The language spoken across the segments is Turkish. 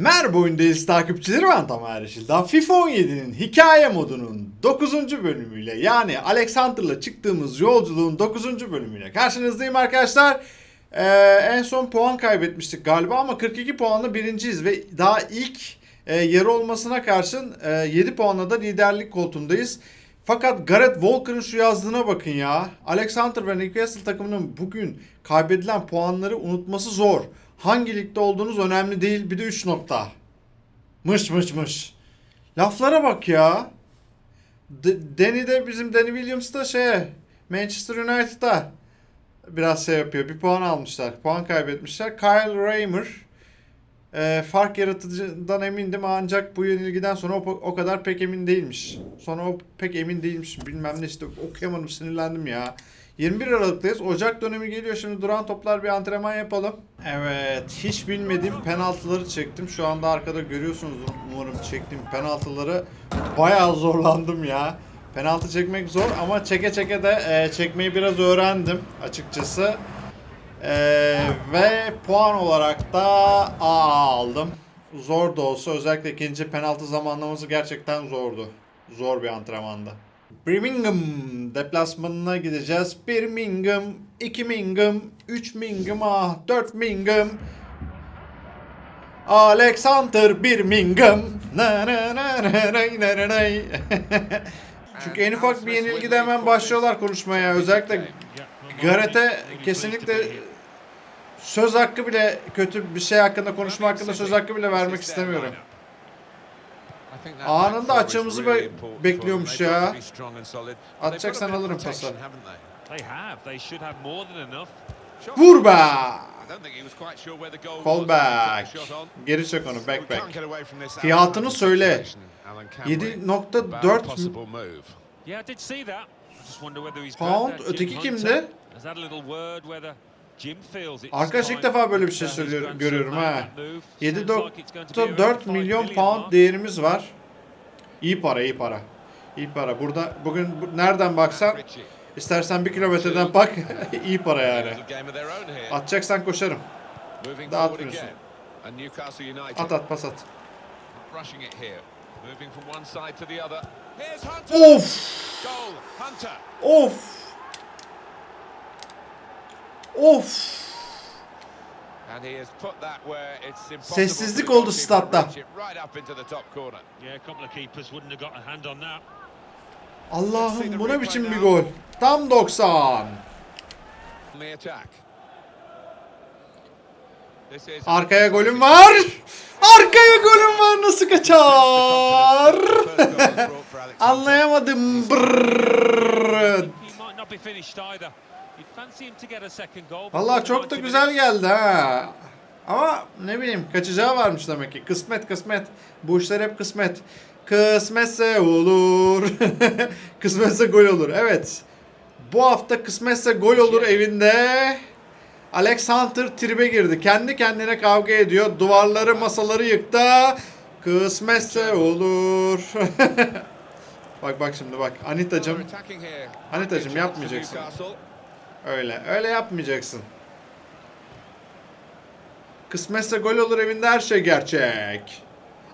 Merhaba oyundayız takipçileri ben Tamer Yeşildağ. FIFA 17'nin hikaye modunun 9. bölümüyle yani Alexander'la çıktığımız yolculuğun 9. bölümüyle karşınızdayım arkadaşlar. Ee, en son puan kaybetmiştik galiba ama 42 puanla birinciyiz ve daha ilk e, yarı olmasına karşın e, 7 puanla da liderlik koltuğundayız. Fakat Gareth Walker'ın şu yazdığına bakın ya. Alexander ve Newcastle takımının bugün kaybedilen puanları unutması zor. Hangi ligde olduğunuz önemli değil. Bir de 3 nokta. Mış mış mış. Laflara bak ya. D- Danny de bizim Danny Williams da şey Manchester United'da biraz şey yapıyor. Bir puan almışlar. Puan kaybetmişler. Kyle Raymer e, fark yaratıcından emindim ancak bu yenilgiden sonra o, o kadar pek emin değilmiş. Sonra o pek emin değilmiş. Bilmem ne işte okuyamadım sinirlendim ya. 21 Aralık'tayız. Ocak dönemi geliyor. Şimdi duran toplar bir antrenman yapalım. Evet. Hiç bilmediğim penaltıları çektim. Şu anda arkada görüyorsunuz umarım çektiğim penaltıları. Bayağı zorlandım ya. Penaltı çekmek zor ama çeke çeke de e, çekmeyi biraz öğrendim açıkçası. E, ve puan olarak da A aldım. Zor da olsa özellikle ikinci penaltı zamanlaması gerçekten zordu. Zor bir antrenmanda. Birmingham deplasmanına gideceğiz. Birmingham, iki Mingham, üç Mingham, ah, dört Mingham. Alexander Birmingham. Na na na na na na na. Çünkü en ufak bir yenilgide hemen başlıyorlar konuşmaya. Özellikle Gareth'e kesinlikle söz hakkı bile kötü bir şey hakkında konuşma hakkında söz hakkı bile vermek istemiyorum. Anında açığımızı be- bekliyormuş ya. Atacaksan alırım pası. Vur be! Call back. Geri çek onu back back. Fiyatını söyle. 7.4 Yeah, I did see that. I just wonder whether he's Pound, öteki kimdi? Arkadaş ilk defa böyle bir şey söylüyor- görüyorum ha. that move. Sounds like it's going to be around 7.4 five milyon pound değerimiz var. İyi para, iyi para. İyi para. Burada bugün bu- nereden baksan istersen bir kilometreden bak iyi para yani. Atacaksan koşarım. Dağıtmıyorsun. At at pas at. Of! Of! Of! Sessizlik oldu statta. Yeah, a couple of keepers wouldn't have got a hand on that. Allah'ım bu ne biçim bir gol. Tam 90. Arkaya golüm var. Arkaya golüm var nasıl kaçar? Anlayamadım. Brrrr. He might not be finished either. You'd fancy him to get a second goal. but Vallahi for çok da 90 güzel geldi ha. Ama ne bileyim kaçacağı varmış demek ki. Kısmet kısmet. Bu işler hep kısmet. Kısmetse olur. kısmetse gol olur. Evet. Bu hafta kısmetse gol olur evinde. Alex Hunter tribe girdi. Kendi kendine kavga ediyor. Duvarları masaları yıktı. Kısmetse olur. bak bak şimdi bak. Anitacım Anitacım, yapmayacaksın. Öyle. Öyle yapmayacaksın. Kısmetse gol olur evinde her şey gerçek.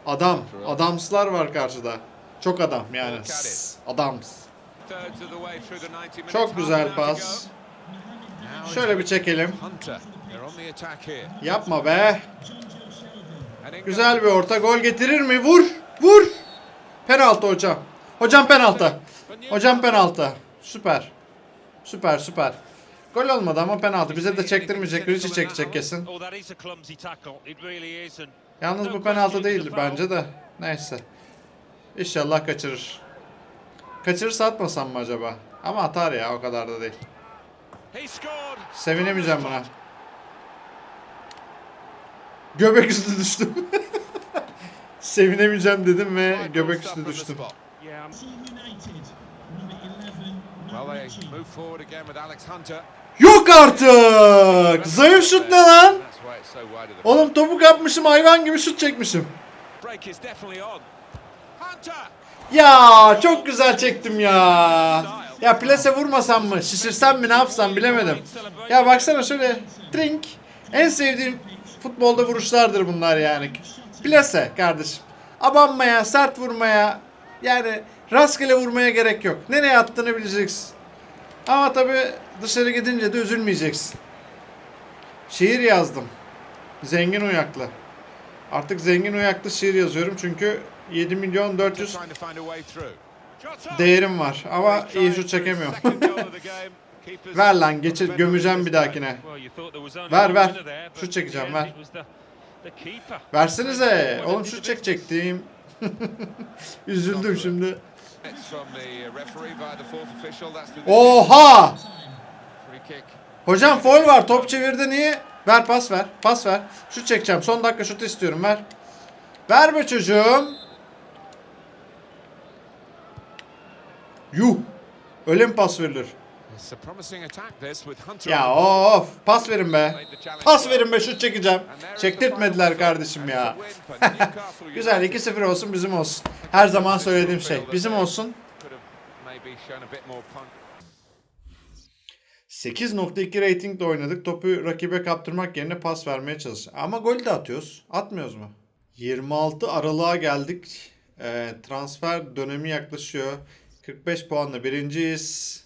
Adam. Adamslar var karşıda. Çok adam yani. Sss, Adams. Çok güzel pas. Şöyle bir çekelim. Yapma be. Güzel bir orta. Gol getirir mi? Vur. Vur. Penaltı hocam. Hocam penaltı. Hocam penaltı. Süper. Süper süper. Gol olmadı ama penaltı. Bize de çektirmeyecek. Richie çekecek kesin. Oh, Yalnız bu penaltı question değildi it's a foul. bence de. Neyse. İnşallah kaçırır. Kaçırırsa atmasam mı acaba? Ama atar ya o kadar da değil. Sevinemeyeceğim buna. Göbek üstü düştüm. Sevinemeyeceğim dedim ve göbek üstü düştüm. Yeah, I'm- Yok artık! Zayıf şut ne lan? Oğlum topu kapmışım hayvan gibi şut çekmişim. Ya çok güzel çektim ya. Ya plase vurmasam mı? Şişirsem mi ne yapsam bilemedim. Ya baksana şöyle trink. En sevdiğim futbolda vuruşlardır bunlar yani. Plase kardeşim. Abanmaya, sert vurmaya, yani rastgele vurmaya gerek yok. Nereye attığını bileceksin. Ama tabi dışarı gidince de üzülmeyeceksin. Şiir yazdım. Zengin uyaklı. Artık zengin uyaklı şiir yazıyorum çünkü 7 milyon 400 Trying to find a way through. Shots on. değerim var ama iyi şut çekemiyorum. Ver lan geçir gömeceğim bir dahakine. Ver, ver. but çekeceğim, ver. Versenize. Oğlum business. çekecektim. Üzüldüm şimdi. Uh, Oha! Hocam foul var. Top çevirdi niye? Ver pas ver. Pas ver. Şut çekeceğim. Son dakika şut istiyorum. Ver. Ver be çocuğum. Yuh. Öyle mi pas verilir? Ya of. Pas verin be. Pas verin be şut çekeceğim. Çektirtmediler kardeşim ya. Güzel United. 2-0 olsun bizim olsun. Her zaman söylediğim şey. Bizim olsun. Could have maybe shown a bit more punch. 8.2 ratingle oynadık. Topu rakibe kaptırmak yerine pas vermeye çalış. Ama gol de atıyoruz. Atmıyoruz mu? 26 Aralık'a geldik. Ee, transfer dönemi yaklaşıyor. 45 puanla birinciyiz.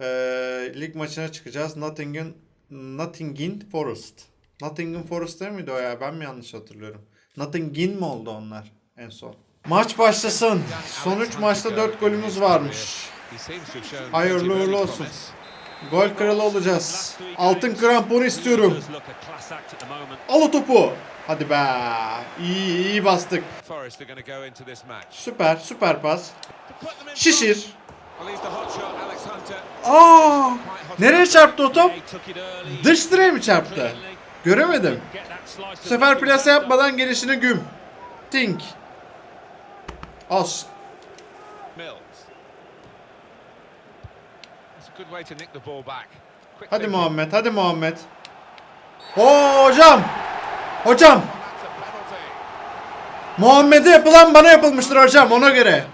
Ee, lig maçına çıkacağız. Nottingham, Nottingham Forest. Nottingham Forest değil miydi o ya? Ben mi yanlış hatırlıyorum? Nottingham mi oldu onlar en son? Maç başlasın. Son 3 maçta 4 golümüz varmış. Hayırlı uğurlu olsun. Gol kralı olacağız. Altın kramponu istiyorum. Al o topu. Hadi be. İyi iyi bastık. Süper süper pas. Şişir. Aa! Nereye çarptı o top? Dış direğe mi çarptı? Göremedim. Bu sefer plase yapmadan gelişini güm. Tink. Olsun. Mills. That's a good way to nick the ball back. Quick Hadi. Muhammed, hadi Muhammed. Oo, hocam. Hocam. Muhammed'e yapılan bana yapılmıştır hocam ona göre.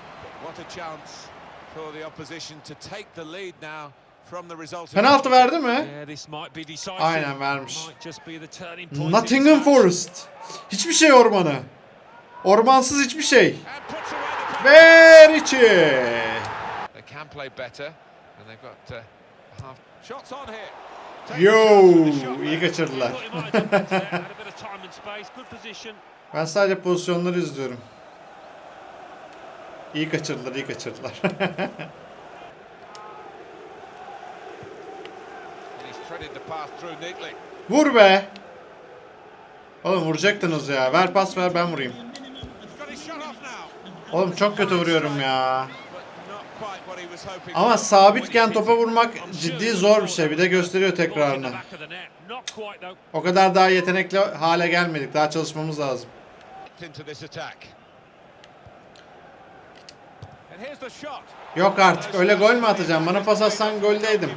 Penaltı verdi mi? Aynen vermiş. Nottingham. Forest. Hiçbir şey ormanı. Ormansız hiçbir şey. Ver içi. Uh, Yo, iyi kaçırdılar. Thought he might have İyi kaçırdılar, iyi kaçırdılar. Vur be. Oğlum vuracaktınız ya. Ver pas ver ben vurayım. Oğlum çok kötü vuruyorum ya. Ama sabitken topa vurmak ciddi zor bir şey. Bir de gösteriyor tekrarını. O kadar daha yetenekli hale gelmedik. Daha çalışmamız lazım. into this attack. And here's the shot. Yok artık öyle gol mü atacağım? Bana pas atsan goldeydim.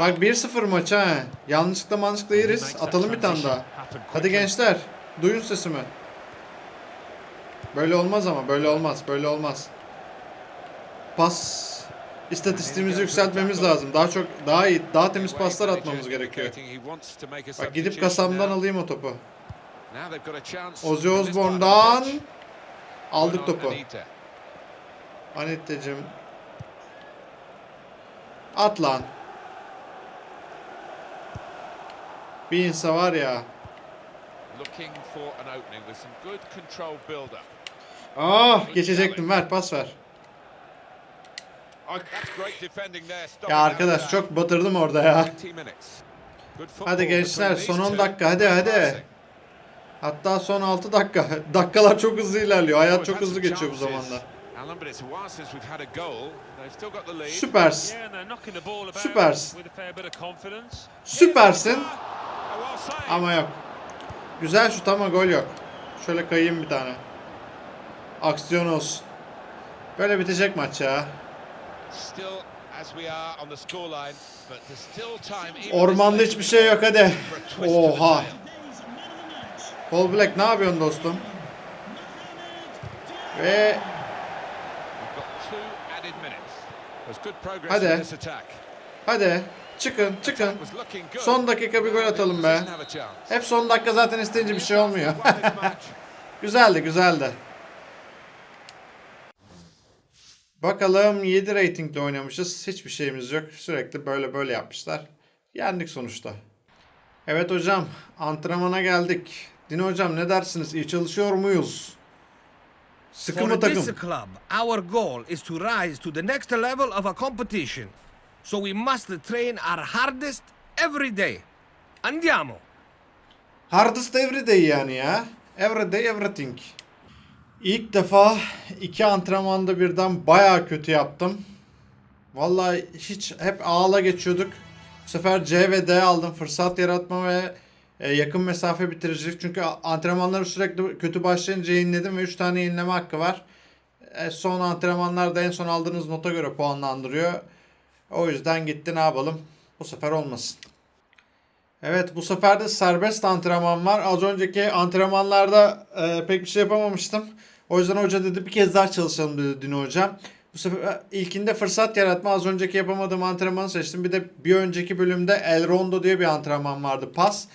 Bak 1-0 maç ha. Yanlışlıkla manışlıkla yeriz. Atalım bir tane daha. Hadi gençler. Duyun sesimi. Böyle olmaz ama böyle olmaz. Böyle olmaz. Pas istatistiğimizi yükseltmemiz lazım. Daha çok daha iyi, daha temiz paslar atmamız gerekiyor. Bak gidip kasamdan alayım o topu. Ozzy Osbourne'dan aldık topu. Anette'cim. At lan. Bir insa var ya. Ah geçecektim ver pas ver. Ya arkadaş çok batırdım orada ya. Hadi gençler son 10 dakika hadi hadi. Hatta son 6 dakika. Dakikalar çok hızlı ilerliyor. Hayat çok hızlı geçiyor bu zamanda. Süpersin. Süpersin. Süpersin. Ama yok. Güzel şut ama gol yok. Şöyle kayayım bir tane. Aksiyon olsun. Böyle bitecek maç ya. Ormanda hiçbir şey yok hadi. Oha. Paul Black ne yapıyorsun dostum? Ve Hadi. hadi Çıkın çıkın. Son dakika bir gol atalım be. Hep son dakika zaten isteyince bir şey olmuyor. Güzeldi güzeldi. Bakalım 7 ratingle oynamışız. Hiçbir şeyimiz yok. Sürekli böyle böyle yapmışlar. Yendik sonuçta. Evet hocam antrenmana geldik. Dino hocam ne dersiniz? İyi çalışıyor muyuz? Sıkı mı For this takım? club, our goal is to rise to the next level of a competition. So we must train our hardest every day. Andiamo! Hardest every day yani ya. Every day everything. İlk defa iki antrenmanda birden baya kötü yaptım. Vallahi hiç hep A'la geçiyorduk. Bu sefer C ve D aldım. Fırsat yaratma ve yakın mesafe bitiricilik. Çünkü antrenmanları sürekli kötü başlayınca yayınladım ve 3 tane yenileme hakkı var. E, son antrenmanlarda en son aldığınız nota göre puanlandırıyor. O yüzden gitti ne yapalım. Bu sefer olmasın. Evet bu sefer de serbest antrenman var. Az önceki antrenmanlarda e, pek bir şey yapamamıştım. O yüzden hoca dedi bir kez daha çalışalım dedi Dino hocam. Bu sefer e, ilkinde fırsat yaratma az önceki yapamadığım antrenmanı seçtim. Bir de bir önceki bölümde El Rondo diye bir antrenman vardı pas.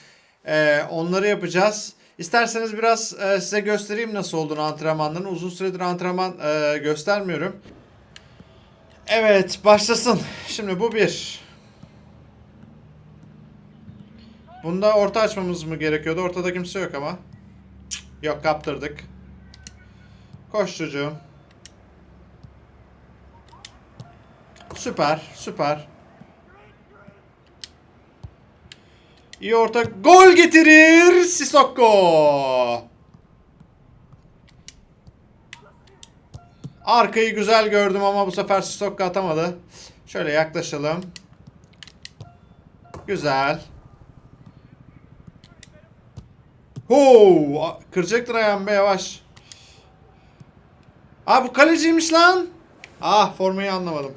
E, onları yapacağız. İsterseniz biraz e, size göstereyim nasıl olduğunu antrenmanların. Uzun süredir antrenman e, göstermiyorum. Evet başlasın. Şimdi bu bir. Bunda orta açmamız mı gerekiyordu? Ortada kimse yok ama. Yok kaptırdık. Koş çocuğum. Süper, süper. İyi orta gol getirir Sissoko. Arkayı güzel gördüm ama bu sefer Sissoko atamadı. Şöyle yaklaşalım. Güzel. Hoo! Kıracaktır ayağım be yavaş. Aa bu kaleciymiş lan. Ah formayı anlamadım.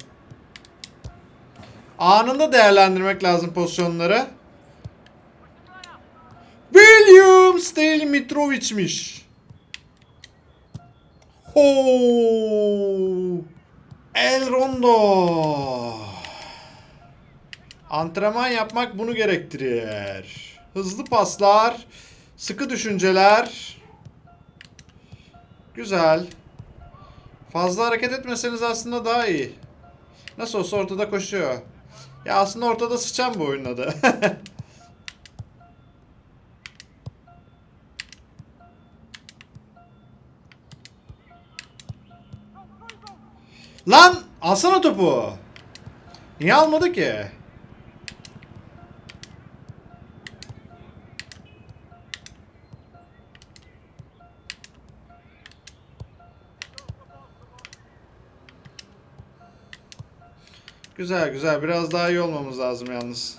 Anında değerlendirmek lazım pozisyonları. William Stale Mitrovic'miş. Hoo! El Rondo. Antrenman yapmak bunu gerektirir. Hızlı paslar, sıkı düşünceler. Güzel. Fazla hareket etmeseniz aslında daha iyi. Nasıl olsa ortada koşuyor. Ya aslında ortada sıçan bu oyunun adı. Lan alsana topu. Niye almadı ki? Güzel güzel. Biraz daha iyi olmamız lazım yalnız.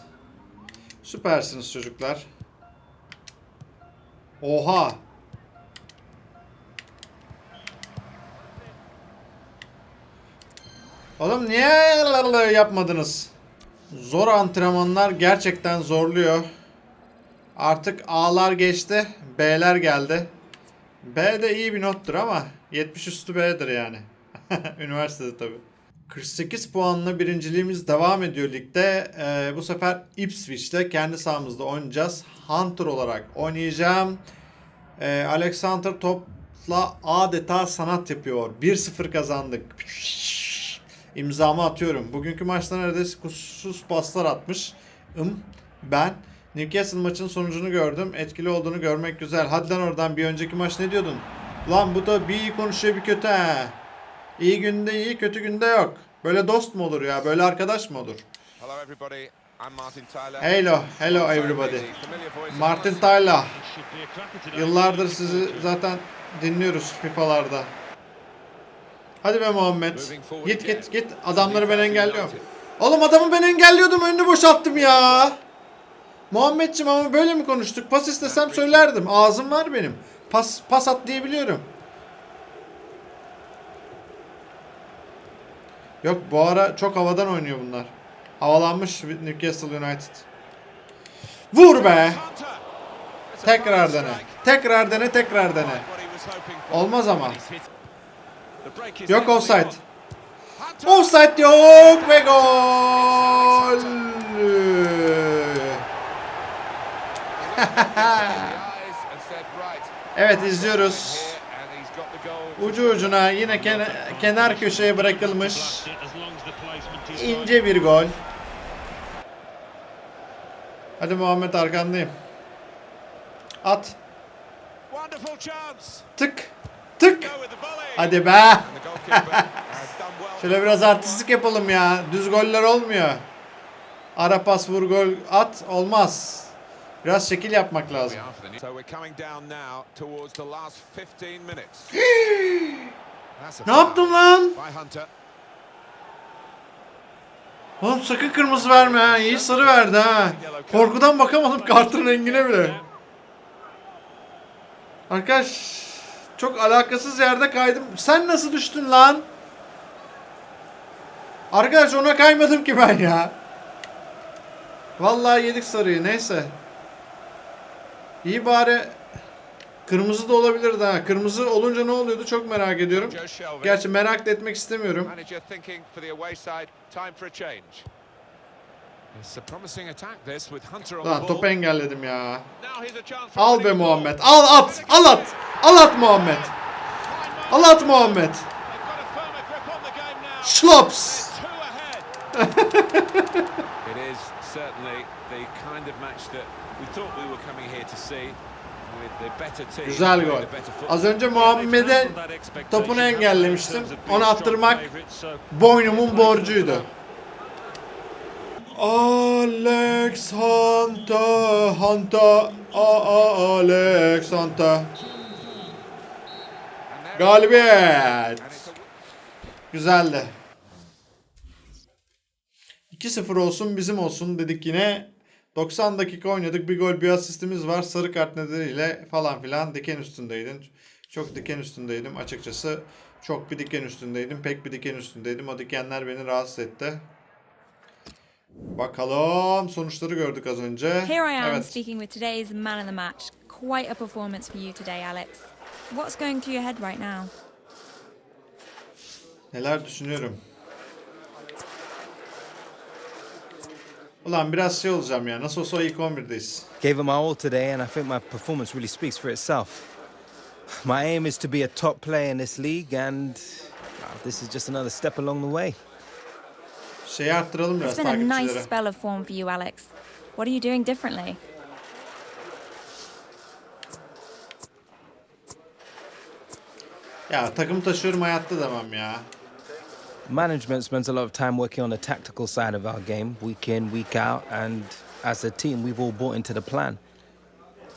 Süpersiniz çocuklar. Oha. Oğlum niye yapmadınız? Zor antrenmanlar gerçekten zorluyor. Artık A'lar geçti. B'ler geldi. B de iyi bir nottur ama 70 üstü B'dir yani. Üniversitede tabii. 48 puanla birinciliğimiz devam ediyor ligde. Ee, bu sefer Ipswich'te kendi sahamızda oynayacağız. Hunter olarak oynayacağım. Ee, Alexander topla adeta sanat yapıyor. 1-0 kazandık. İmzamı atıyorum. Bugünkü maçta neredeyse kusursuz paslar atmış. ım ben. Newcastle maçının sonucunu gördüm. Etkili olduğunu görmek güzel. Hadi lan oradan bir önceki maç ne diyordun? Lan bu da bir iyi konuşuyor bir kötü ha. İyi günde iyi, kötü günde yok. Böyle dost mu olur ya? Böyle arkadaş mı olur? Hello everybody. I'm Martin Tyler. Hello, hello everybody. Martin Tyler. Yıllardır sizi zaten dinliyoruz FIFA'larda. Hadi be Muhammed. Git git git. Adamları ben engelliyorum. Oğlum adamı ben engelliyordum. Önünü boşalttım ya. Muhammedciğim ama böyle mi konuştuk? Pas istesem söylerdim. Ağzım var benim. Pas pas at diyebiliyorum. Yok bu ara çok havadan oynuyor bunlar. Havalanmış Newcastle United. Vur be. Tekrar dene. Tekrar dene, tekrar dene. Olmaz ama. Yok offside. Offside yok ve gol. Evet izliyoruz. Ucu ucuna yine kena- kenar köşeye bırakılmış ince bir gol. Hadi Muhammed arkandayım. At. Tık. Tık. Hadi be. Şöyle biraz artistlik yapalım ya. Düz goller olmuyor. Ara pas vur gol at olmaz. Biraz şekil yapmak lazım. We are for the new- So we're coming down now towards the last 15 minutes. That's a Ne yaptım lan? Oğlum sakın kırmızı verme ha. İyi sarı verdi ha. Korkudan bakamadım kartın rengine bile. Arkadaş çok alakasız yerde kaydım. Sen nasıl düştün lan? Arkadaş ona kaymadım ki ben ya. Vallahi yedik sarıyı neyse. İyi bari kırmızı da olabilirdi ha. Kırmızı olunca ne oluyordu çok merak ediyorum. Gerçi merak da etmek istemiyorum. Lan topu engelledim ya. Al be. Muhammed. Al at. Al at. Al at Muhammed. Al at Muhammed. Schlops. İt is certainly the kind of match that we thought we were coming here to see. Güzel gol. Az önce Muhammed'e topunu engellemiştim. Onu attırmak boynumun borcuydu. Alex a a Alex there- Galibiyet. Güzeldi. 2-0 olsun bizim olsun dedik yine. 90 dakika oynadık. Bir gol bir asistimiz var. Sarı kart nedeniyle falan filan diken üstündeydin. Çok diken üstündeydim açıkçası. Çok bir diken üstündeydim. Pek bir diken üstündeydim. O dikenler beni rahatsız etti. Bakalım sonuçları gördük az önce. Here I am Evet. speaking with today's man of the match. Quite a performance for you today, Alex. What's going through your head right now? Neler düşünüyorum. Ulan biraz şey olacağım ya. Nasıl olsa ilk 11'deyiz. Gave it my all today, and I think my performance really speaks for itself. My aim is to be a top player in this league, and well, this is just another step along the way. Şeyi arttıralım biraz It's been a nice takipçileri. spell of form for you, Alex. What are you doing differently? Ya takım taşıyorum hayatta demem ya. Management spends a lot of time working on the tactical side of our game, week in, week out, and as a team, we've all bought into the plan.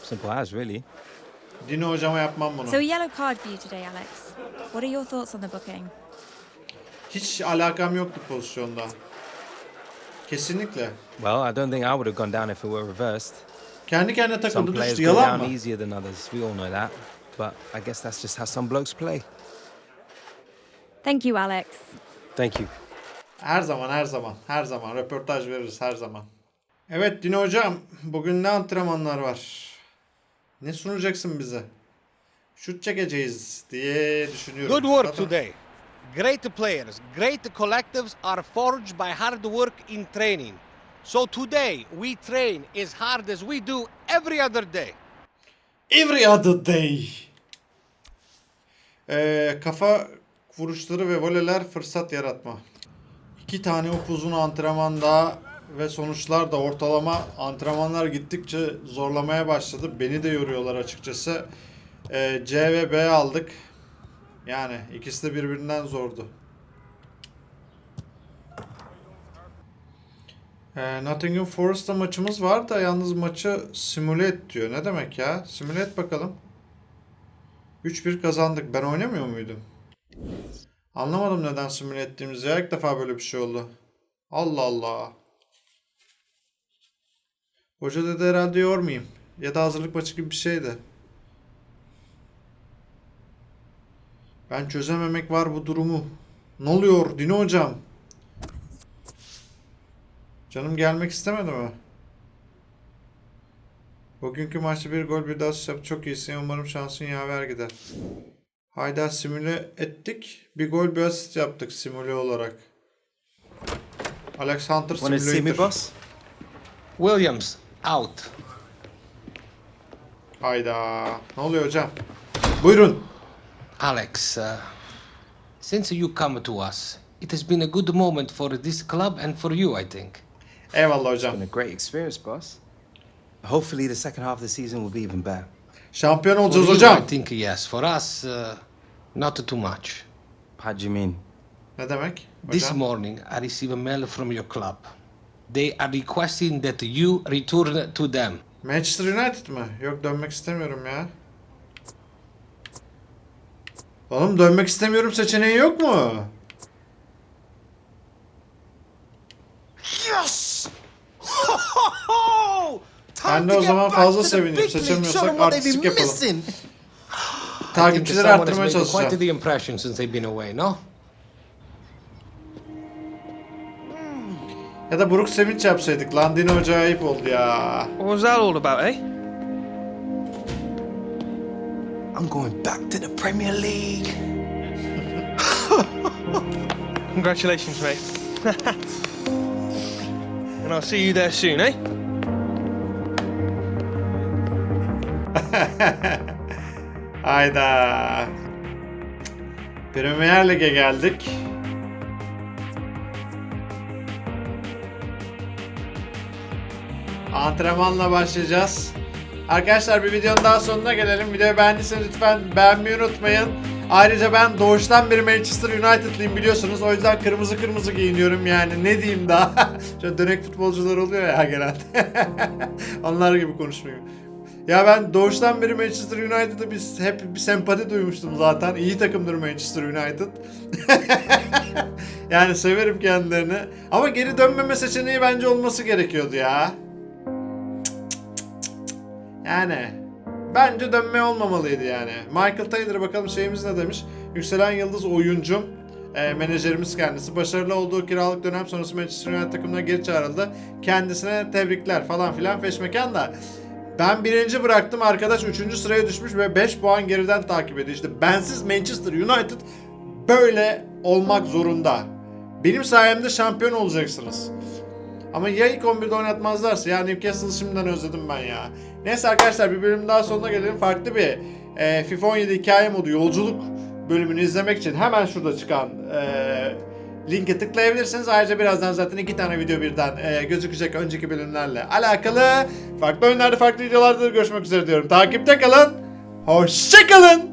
Simple as, really. Dino hocama yapmam bunu. So, a yellow card for you today, Alex. What are your thoughts on the booking? Hiç alakam yoktu pozisyonda. Kesinlikle. Well, I don't think I would have gone down if it were reversed. Kendi kendine Some takıldı players düştü. go Yalan down mı? easier than others. We all know that. But I guess that's just how some blokes play. Thank you, Alex. Thank you. Her zaman her zaman. Her zaman. Röportaj veririz her zaman. Evet Dino hocam. Bugün ne antrenmanlar var? Ne sunacaksın bize? Şut çekeceğiz diye düşünüyorum. Good work Zaten- today. Great players, great collectives are forged by hard work in training. So today we train as hard as we do every other day. Every other day. Ee, kafa vuruşları ve voleler fırsat yaratma. İki tane upuzun antrenmanda ve sonuçlar da ortalama antrenmanlar gittikçe zorlamaya başladı. Beni de yoruyorlar açıkçası. Ee, C ve B aldık. Yani ikisi de birbirinden zordu. Ee, Nottingham Forest'ta maçımız var da yalnız maçı simüle et diyor. Ne demek ya? Simüle et bakalım. 3-1 kazandık. Ben oynamıyor muydum? Anlamadım neden simüle ettiğimizi ya. İlk defa böyle bir şey oldu. Allah Allah. Hoca dedi herhalde yormayayım. Ya da hazırlık maçı gibi bir şeydi. Ben çözememek var bu durumu. Ne oluyor Dino hocam? Canım gelmek istemedi mi? Bugünkü maçta bir gol bir asist yaptı. Çok iyisin. Umarım şansın yaver gider. Hayda simüle ettik. Bir gol bir asist yaptık simüle olarak. Alex Hunter Want to see me, Simulator. boss? Williams, out. Hayda. Ne oluyor hocam? Buyurun. Alex, uh, since you come to us, it has been a good moment for this club and for you, I think. Eyvallah hocam. Been a great experience, boss. Hopefully, the second half of the season will be even better. Şampiyon For olacağız you, hocam. I think yes. For us, uh, not too much. How do you mean? Ne demek? This Hocam. morning, I received a mail from your club. They are requesting that you return to them. Manchester United mı? Yok dönmek istemiyorum ya. Oğlum dönmek istemiyorum seçeneği yok mu? Yes! Ben de o zaman fazla sevineyim. Seçemiyorsak artistik yapalım. Takipçileri arttırmaya çalışacağım. the impression since they've been away, no? Ya da Buruk Sevinç yapsaydık. Landini Hoca ayıp oldu ya. What was that all about, eh? Going back to the Premier League. Congratulations, mate. and I'll see you there soon, eh? Hayda. Premier Lig'e geldik. Antrenmanla başlayacağız. Arkadaşlar bir videonun daha sonuna gelelim. Videoyu beğendiyseniz lütfen beğenmeyi unutmayın. Ayrıca ben doğuştan beri Manchester United'lıyım biliyorsunuz. O yüzden kırmızı kırmızı giyiniyorum yani. Ne diyeyim daha? Şöyle dönek futbolcular oluyor ya genelde. Onlar gibi konuşmayayım. Ya ben doğuştan beri Manchester United'a biz hep bir sempati duymuştum zaten. İyi takımdır Manchester United. yani severim kendilerini. Ama geri dönmeme seçeneği bence olması gerekiyordu ya. Yani bence dönme olmamalıydı yani. Michael Taylor'a bakalım şeyimiz ne demiş. Yükselen yıldız oyuncum. E, menajerimiz kendisi. Başarılı olduğu kiralık dönem sonrası Manchester United takımına geri çağrıldı. Kendisine tebrikler falan filan peşmekan da. Ben birinci bıraktım arkadaş üçüncü sıraya düşmüş ve 5 puan geriden takip ediyor. İşte bensiz Manchester United böyle olmak zorunda. Benim sayemde şampiyon olacaksınız. Ama ya ilk 11'de oynatmazlarsa ya Newcastle'ı şimdiden özledim ben ya. Neyse arkadaşlar bir bölüm daha sonuna gelelim. Farklı bir e, FIFA 17 hikaye modu yolculuk bölümünü izlemek için hemen şurada çıkan e, linke tıklayabilirsiniz. Ayrıca birazdan zaten iki tane video birden e, gözükecek önceki bölümlerle alakalı. Farklı oyunlarda farklı videolarda görüşmek üzere diyorum. Takipte kalın. Hoşçakalın.